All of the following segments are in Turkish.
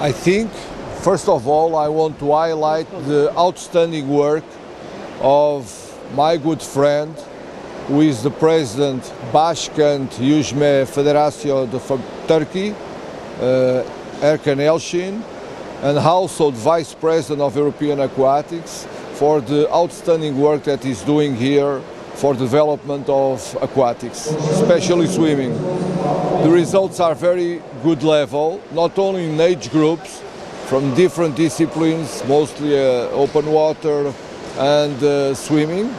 I think, first of all, I want to highlight the outstanding work of my good friend, who is the president Başkent Yüzme Federasyonu of Turkey, uh, Erkan Elşin, and also the vice president of European Aquatics for the outstanding work that he's doing here for development of aquatics, especially swimming. The results are very good level, not only in age groups from different disciplines, mostly uh, open water and uh, swimming,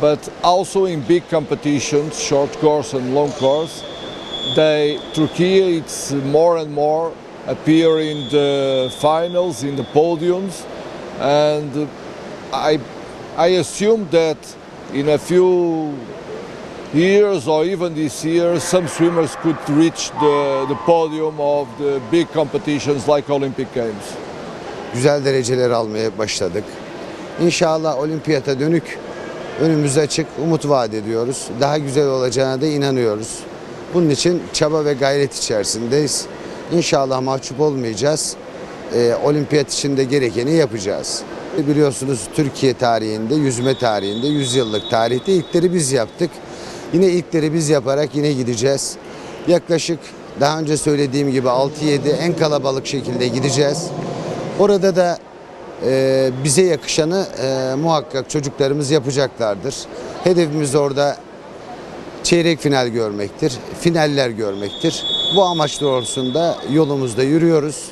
but also in big competitions, short course and long course. They Turkey it's more and more appear in the finals, in the podiums, and I I assume that in a few years or even this year, some swimmers could reach the, the podium of the big competitions like Olympic Games. güzel dereceler almaya başladık. İnşallah olimpiyata dönük önümüz açık, umut vaat ediyoruz. Daha güzel olacağına da inanıyoruz. Bunun için çaba ve gayret içerisindeyiz. İnşallah mahcup olmayacağız. Ee, olimpiyat için de gerekeni yapacağız. Biliyorsunuz Türkiye tarihinde, yüzme tarihinde, 100 yıllık tarihte ilkleri biz yaptık. Yine ilkleri biz yaparak yine gideceğiz. Yaklaşık daha önce söylediğim gibi 6-7 en kalabalık şekilde gideceğiz. Orada da e, bize yakışanı e, muhakkak çocuklarımız yapacaklardır. Hedefimiz orada çeyrek final görmektir, finaller görmektir. Bu amaç doğrultusunda yolumuzda yürüyoruz.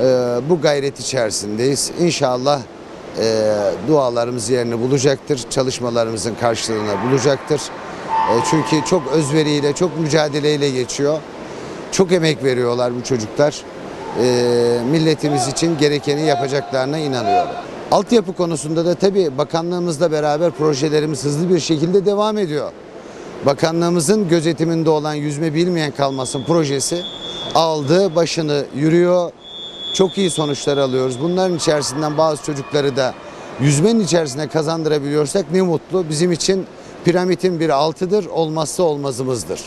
E, bu gayret içerisindeyiz. İnşallah e, dualarımız yerini bulacaktır, çalışmalarımızın karşılığını bulacaktır. E, çünkü çok özveriyle, çok mücadeleyle geçiyor. Çok emek veriyorlar bu çocuklar. Ee, milletimiz için gerekeni yapacaklarına inanıyorum. Altyapı konusunda da tabii bakanlığımızla beraber projelerimiz hızlı bir şekilde devam ediyor. Bakanlığımızın gözetiminde olan yüzme bilmeyen kalmasın projesi aldı, başını yürüyor. Çok iyi sonuçlar alıyoruz. Bunların içerisinden bazı çocukları da yüzmenin içerisine kazandırabiliyorsak ne mutlu. Bizim için piramidin bir altıdır, olmazsa olmazımızdır.